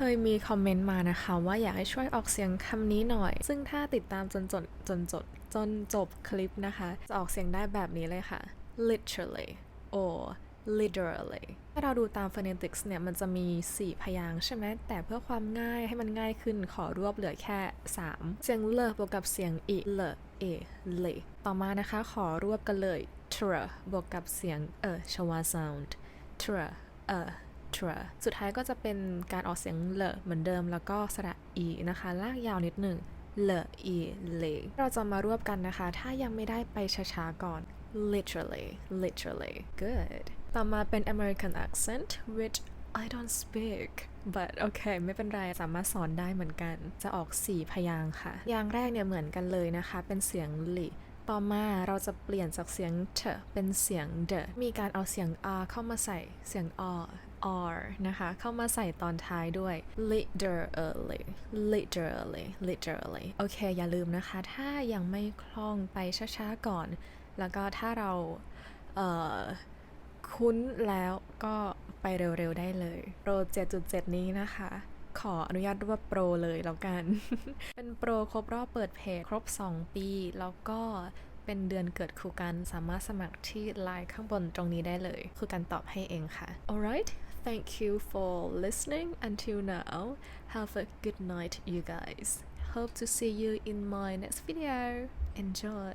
เคยมีคอมเมนต์มานะคะว่าอยากให้ช่วยออกเสียงคำนี้หน่อย ซึ่งถ้าติดตามจนจนจนจดจนจบคลิปนะคะ จะออกเสียงได้แบบนี้เลยค่ะ literally or literally ถ้าเราดูตาม phonetics เนี่ย มันจะมี 4 พยางค์ใช่ไหม แต่เพื่อความง่ายให้มันง่ายขึ้นขอรวบเหลือแค่ 3 เสียงเลบวกกับเสียงอีเลเอเลต่อมานะคะขอรวบกันเลย tr บวกกับเสียงเออชวา sound tr เออ tr สุดท้ายก็จะเป็นการออกเสียงเลเหมือนเดิมแล้วก็สระอีนะคะ ลากยาวนิดหนึ่งเลอีเลเราจะมารวบกันนะคะ ถ้ายังไม่ได้ไปช้าๆก่อน literally literally good ต่อมาเป็น American accent which I don't speak but โอเคไม่เป็นไร สามารถสอนได้เหมือนกัน จะออก 4 พยางค์ค่ะอย่างแรกเนี่ยเหมือนกันเลยนะคะ เป็นเสียงลิ ต่อมาเราจะเปลี่ยนจากเสียงเเป็นเสียงเดมีการเอาเสียง r เข้ามาใส่เสียง r r นะคะ เข้ามาใส่ตอนท้ายด้วย literally literally literally โอเค อย่าลืมนะคะ ถ้ายังไม่คล่องไปช้าๆก่อน แล้วก็ถ้าเราเคุ้นแล้วก็ไปเร็วๆได้เลยโปร7.7 นี้นะคะ ขออนุญาตรวบโปรเลยแล้วกัน เป็นโปรครบรอบเปิดเพจครบ 2 ปี แล้วก็เป็นเดือนเกิดครูกันสามารถสมัครที่ไลน์ข้างบนตรงนี้ได้เลยครูกันตอบให้เองค่ะ alright thank you for listening until now have a good night you guys hope to see you in my next video enjoy